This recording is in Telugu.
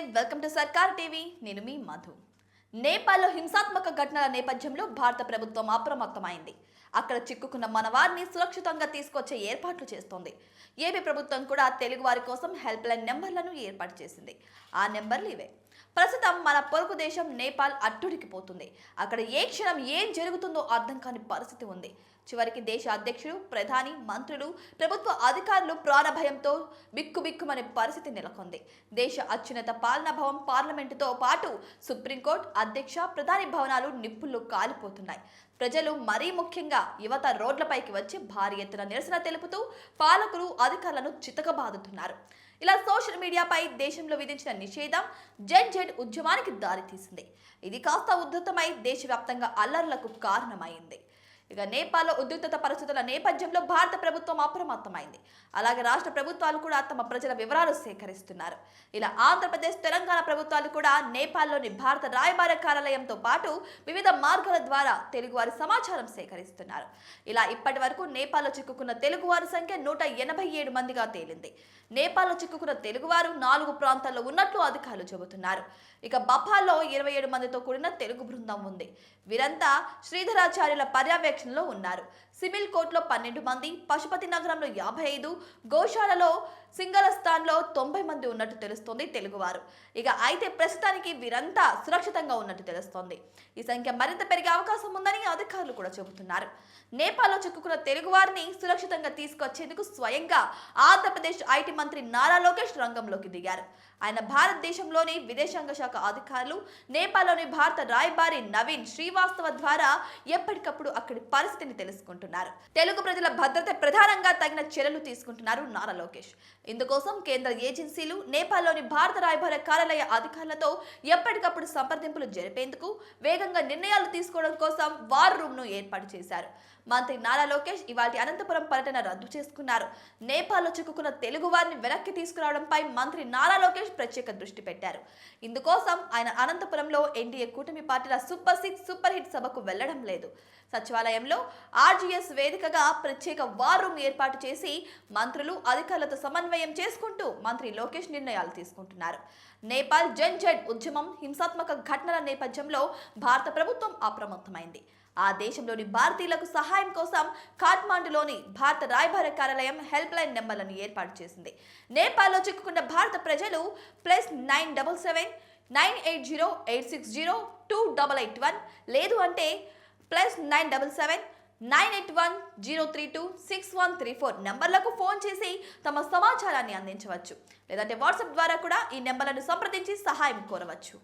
వెల్కమ్ టు సర్కార్ టీవీ. నేను మీ మధు. నేపాల్లో హింసాత్మక ఘటనల నేపథ్యంలో భారత ప్రభుత్వం అప్రమత్తమైంది. అక్కడ చిక్కుకున్న మన వారిని సురక్షితంగా తీసుకొచ్చే ఏర్పాట్లు చేస్తోంది. ఏపీ ప్రభుత్వం కూడా తెలుగు వారి కోసం హెల్ప్ లైన్ నెంబర్లను ఏర్పాటు చేసింది. ఆ నెంబర్లు ఇవే. ప్రస్తుతం మన పొరుగు దేశం నేపాల్ అట్టుడికి పోతుంది. అక్కడ ఏ క్షణం ఏం జరుగుతుందో అర్థం కాని పరిస్థితి ఉంది. చివరికి దేశ అధ్యక్షుడు ప్రధాని మంత్రులు ప్రభుత్వ అధికారులు ప్రాణభయంతో బిక్కుబిక్కుమనే పరిస్థితి నెలకొంది. దేశ అత్యున్నత పాలనా భవన్ పార్లమెంటుతో పాటు సుప్రీంకోర్టు అధ్యక్ష ప్రధాని భవనాలు నిప్పుల్లో కాలిపోతున్నాయి. ప్రజలు మరీ ముఖ్యంగా యువత రోడ్లపైకి వచ్చి భారీ ఎత్తున నిరసన తెలుపుతూ పాలకులు అధికారులను చితకబాదుతున్నారు. ఇలా సోషల్ మీడియాపై దేశంలో విధించిన నిషేధం జెడ్ జెడ్ ఉద్యమానికి దారితీసింది. ఇది కాస్త ఉద్ధృతమై దేశవ్యాప్తంగా అల్లర్లకు కారణమైంది. ఇక నేపాల్లో ఉద్రిక్తత పరిస్థితుల నేపథ్యంలో భారత ప్రభుత్వం అప్రమత్తమైంది. అలాగే రాష్ట్ర ప్రభుత్వాలు కూడా తమ ప్రజల వివరాలు సేకరిస్తున్నారు. ఇలా ఆంధ్రప్రదేశ్ తెలంగాణ ప్రభుత్వాలు కూడా నేపాల్లోని భారత రాయబార కార్యాలయంతో పాటు వివిధ మార్గాల ద్వారా తెలుగువారి సమాచారం సేకరిస్తున్నారు. ఇలా ఇప్పటి వరకు నేపాల్లో చిక్కుకున్న తెలుగువారి సంఖ్య నూట ఎనభై ఏడు మందిగా తేలింది. నేపాల్లో చిక్కుకున్న తెలుగువారు నాలుగు ప్రాంతాల్లో ఉన్నట్లు అధికారులు చెబుతున్నారు. ఇక బఫాలో ఇరవై ఏడు మందితో కూడిన తెలుగు బృందం ఉంది. వీరంతా శ్రీధరాచార్యుల పర్యవేక్షణలో ఉన్నారు. సిమిల్ కోట్లో పన్నెండు మంది పశుపతి నగరంలో యాభై ఐదు గోశాలలో సింగళస్థాన్లో తొంభై మంది ఉన్నట్టు తెలుస్తోంది తెలుగువారు. ఇక అయితే ప్రస్తుతానికి వీరంతా సురక్షితంగా ఉన్నట్టు తెలుస్తోంది. ఈ సంఖ్య మరింత పెరిగే అవకాశం ఉందని అధికారులు కూడా చెబుతున్నారు. నేపాల్లో చిక్కుకున్న తెలుగువారిని సురక్షితంగా తీసుకొచ్చేందుకు స్వయంగా ఆంధ్రప్రదేశ్ ఐటీ మంత్రి నారా లోకేష్ రంగంలోకి దిగారు. ఆయన భారతదేశంలోని విదేశాంగ శాఖ అధికారులు నేపాల్లోని భారత రాయబారి నవీన్ శ్రీవాస్తవ ద్వారా ఎప్పటికప్పుడు అక్కడి పరిస్థితిని తెలుసుకుంటున్నారు. తెలుగు ప్రజల భద్రత ప్రధానంగా తగిన చర్యలు తీసుకుంటున్నారు నారా లోకేష్. ఇందుకోసం కేంద్ర ఏజెన్సీలు నేపాల్లోని భారత రాయబార కార్యాలయ అధికారులతో ఎప్పటికప్పుడు సంప్రదింపులు జరిపేందుకు వేగంగా నిర్ణయాలు తీసుకోవడం కోసం వార్ రూమ్ను ఏర్పాటు చేశారు. మంత్రి నారా లోకేష్ ఇవాళ అనంతపురం పర్యటన రద్దు చేసుకున్నారు. నేపాల్లో చిక్కుకున్న తెలుగు వారిని వెనక్కి తీసుకురావడంపై మంత్రి నారా లోకేష్ ప్రత్యేక దృష్టి పెట్టారు. ఇందుకోసం ఆయన అనంతపురంలో ఎన్డీఏ కూటమి పార్టీల సూపర్ సిక్స్ సూపర్ హిట్ సభకు వెళ్ళడం లేదు. సచివాలయంలో ఆర్జీఎస్ వేదికగా ప్రత్యేక వార్ రూమ్ ఏర్పాటు చేసి మంత్రులు అధికారులతో సమన్వయం చేసుకుంటూ మంత్రి లోకేష్ నిర్ణయాలు తీసుకుంటున్నారు. నేపాల్ జన్ జడ్ ఉద్యమం హింసాత్మక ఘటనల నేపథ్యంలో భారత ప్రభుత్వం అప్రమత్తమైంది. ఆ దేశంలోని భారతీయులకు సహాయం కోసం కాఠ్మాండులోని భారత రాయబార కార్యాలయం హెల్ప్ లైన్ నెంబర్లను ఏర్పాటు చేసింది. నేపాల్లో చిక్కుకున్న భారత ప్రజలు plus nine double seven nine eight zero eight six zero two double eight one లేదు అంటే plus nine double seven nine eight one zero three two six one three four నెంబర్లకు ఫోన్ చేసి తమ సమాచారాన్ని అందించవచ్చు. లేదంటే వాట్సాప్ ద్వారా కూడా ఈ నెంబర్లను సంప్రదించి సహాయం కోరవచ్చు.